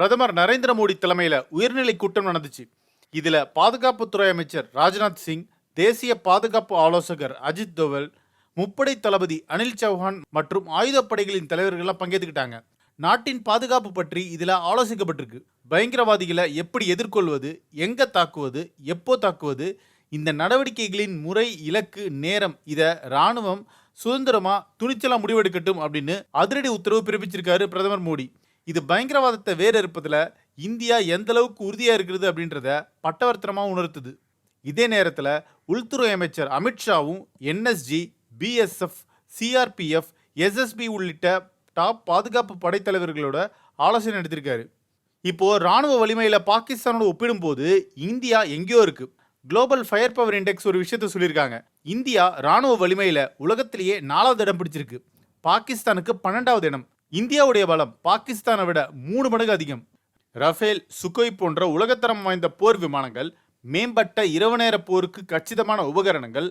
பிரதமர் நரேந்திர மோடி தலைமையில் உயர்நிலை கூட்டம் நடந்துச்சு. இதில் பாதுகாப்புத்துறை அமைச்சர் ராஜ்நாத் சிங் தேசிய பாதுகாப்பு ஆலோசகர் அஜித் தோவல் முப்படை தளபதி அனில் சௌஹான் மற்றும் ஆயுதப்படைகளின் தலைவர்கள்லாம் பங்கேற்றுக்கிட்டாங்க நாட்டின் பாதுகாப்பு பற்றி இதில் ஆலோசிக்கப்பட்டிருக்கு. பயங்கரவாதிகளை எப்படி எதிர்கொள்வது எங்கே தாக்குவது எப்போ தாக்குவது இந்த நடவடிக்கைகளின் முறை இலக்கு நேரம் இதை ராணுவம் சுதந்திரமாக துணிச்சலாக முடிவெடுக்கட்டும் அப்படின்னு அதிரடி உத்தரவு பிறப்பிச்சிருக்காரு பிரதமர் மோடி. இது பயங்கரவாதத்தை வேறு இருப்பதில் இந்தியா எந்த அளவுக்கு இருக்கிறது அப்படின்றத பட்டவர்த்தனமாக உணர்த்துது. இதே நேரத்தில் உள்துறை அமைச்சர் அமித்ஷாவும் என்எஸ்ஜி பிஎஸ்எஃப் சிஆர்பிஎஃப் எஸ்எஸ்பி உள்ளிட்ட டாப் பாதுகாப்பு படைத்தலைவர்களோட ஆலோசனை நடத்திருக்காரு. இப்போது ராணுவ வலிமையில் பாகிஸ்தானோட ஒப்பிடும்போது இந்தியா எங்கேயோ இருக்குது குளோபல் ஃபயர் பவர் இண்டெக்ஸ் ஒரு விஷயத்த சொல்லியிருக்காங்க. இந்தியா ராணுவ வலிமையில் உலகத்திலேயே நாலாவது இடம் பிடிச்சிருக்கு. பாகிஸ்தானுக்கு பன்னெண்டாவது இடம். இந்தியாவுடைய பலம் பாகிஸ்தானை விட மூணு மடங்கு அதிகம். ரஃபேல் சுகோய் போன்ற உலகத்தரம் வாய்ந்த போர் விமானங்கள் மேம்பட்ட இரவு நேர போருக்கு கச்சிதமான உபகரணங்கள்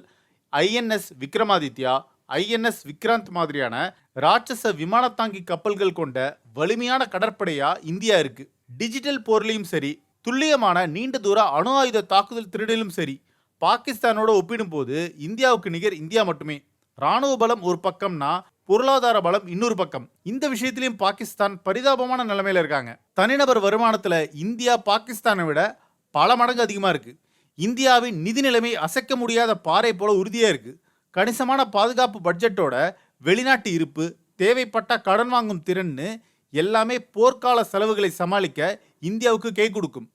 ஐஎன்எஸ் விக்ரமாதித்யா ஐஎன்எஸ் விக்ராந்த் மாதிரியான ராட்சச விமானத்தாங்கி கப்பல்கள் கொண்ட வலிமையான கடற்படையா இந்தியா இருக்கு. டிஜிட்டல் போர்லையும் சரி துல்லியமான நீண்ட தூர அணு ஆயுத தாக்குதல் திருடிலும் சரி பாகிஸ்தானோட ஒப்பிடும்போது இந்தியாவுக்கு நிகர் இந்தியா மட்டுமே. ராணுவ பலம் ஒரு பக்கம்னா பொருளாதார பலம் இன்னொரு பக்கம். இந்த விஷயத்திலையும் பாகிஸ்தான் பரிதாபமான நிலைமையில இருக்காங்க. தனிநபர் வருமானத்துல இந்தியா பாகிஸ்தானை விட பல மடங்கு அதிகமா இருக்கு. இந்தியாவின் நிதி நிலைமை அசைக்க முடியாத பாறை போல உறுதியா இருக்கு. கணிசமான பாதுகாப்பு பட்ஜெட்டோட வெளிநாட்டு இருப்பு தேவைப்பட்ட கடன் வாங்கும் திறன்னு எல்லாமே போர்க்கால செலவுகளை சமாளிக்க இந்தியாவுக்கு கை கொடுக்கும்.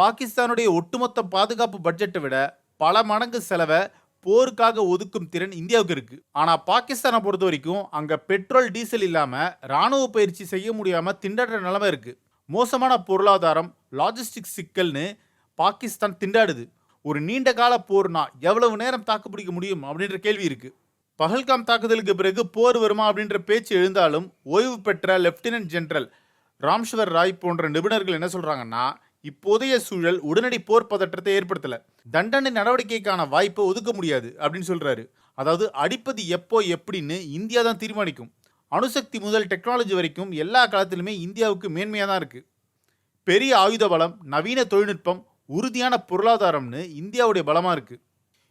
பாகிஸ்தானுடைய ஒட்டுமொத்த பாதுகாப்பு பட்ஜெட்டை விட பல மடங்கு செலவை போருக்காக ஒதுக்கும் திறன் இந்தியாவுக்கு இருக்கு. ஆனா பாகிஸ்தானை பொறுத்த வரைக்கும் அங்க பெட்ரோல் டீசல் இல்லாம ராணுவ பயிற்சி செய்ய முடியாம திண்டாடுற நிலைமை இருக்கு. மோசமான பொருளாதாரம் லாஜிஸ்டிக் சிக்கல்னு பாகிஸ்தான் திண்டாடுது. ஒரு நீண்ட கால போர்னா எவ்வளவு நேரம் தாக்கு பிடிக்க முடியும் அப்படின்ற கேள்வி இருக்கு. பஹல்காம் தாக்குதலுக்கு பிறகு போர் வருமா அப்படின்ற பேச்சு எழுந்தாலும் ஓய்வு பெற்ற லெப்டினன்ட் ஜெனரல் ராம்ஸ்வர் ராய் போன்ற நிபுணர்கள் என்ன சொல்றாங்கன்னா இப்போதைய சூழல் உடனடி போர் பதற்றத்தை ஏற்படுத்தல. தண்டனை நடவடிக்கைக்கான வாய்ப்பை ஒதுக்க முடியாது அப்படின்னு சொல்றாரு. அதாவது அடிப்பது எப்போ எப்படின்னு இந்தியா தான் தீர்மானிக்கும். அணுசக்தி முதல் டெக்னாலஜி வரைக்கும் எல்லா காலத்திலுமே இந்தியாவுக்கு மேன்மையாக தான் இருக்குது பெரிய ஆயுத பலம் நவீன தொழில்நுட்பம் உறுதியான பொருளாதாரம்னு இந்தியாவுடைய பலமாக இருக்குது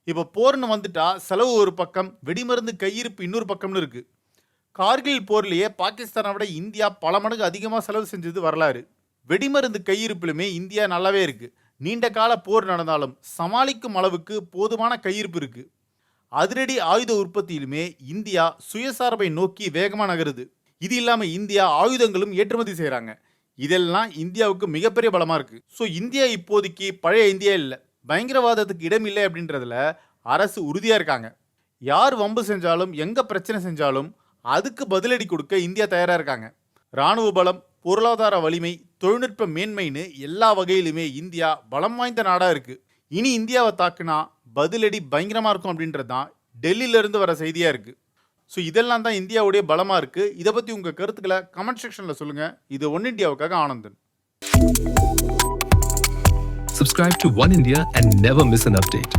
இப்போ போர்னு வந்துட்டா செலவு ஒரு பக்கம் வெடிமருந்து கையிருப்பு இன்னொரு பக்கம்னு இருக்குது கார்கில் போர்லேயே பாகிஸ்தானை விட இந்தியா பல மடங்கு அதிகமாக செலவு செஞ்சது வரலாறு. வெடிமருந்து கையிருப்பிலுமே இந்தியா நல்லாவே இருக்கு. நீண்ட கால போர் நடந்தாலும் சமாளிக்கும் அளவுக்கு போதுமான கையிருப்பு இருக்கு. அதிரடி ஆயுத உற்பத்தியிலுமே இந்தியா சுயசார்பை நோக்கி வேகமாக நகருது. இது இல்லாமல் இந்தியா ஆயுதங்களும் ஏற்றுமதி செய்கிறாங்க இதெல்லாம் இந்தியாவுக்கு மிகப்பெரிய பலமாக இருக்கு. ஸோ இந்தியா இப்போதைக்கு பழைய இந்தியா இல்லை. பயங்கரவாதத்துக்கு இடம் இல்லை அப்படின்றதுல அரசு உறுதியாக இருக்காங்க. யார் வம்பு செஞ்சாலும் எங்கே பிரச்சனை செஞ்சாலும் அதுக்கு பதிலடி கொடுக்க இந்தியா தயாராக இருக்காங்க. ராணுவ பலம் பொருளாதார வலிமை தொழில்நுட்ப மேன்மைன்னு எல்லா வகையிலுமே இந்தியா பலம் வாய்ந்த நாடாக இருக்குது இனி இந்தியாவை தாக்குனா பதிலடி பயங்கரமாக இருக்கும் அப்படின்றது தான் டெல்லியிலேருந்து வர செய்தியாக இருக்குது ஸோ இதெல்லாம் தான் இந்தியாவுடைய பலமாக இருக்குது இதை பற்றி உங்கள் கருத்துக்களை கமெண்ட் செக்ஷனில் சொல்லுங்கள் இது ஒன் இந்தியாவுக்காக Anandan. Subscribe to One India and never miss an update.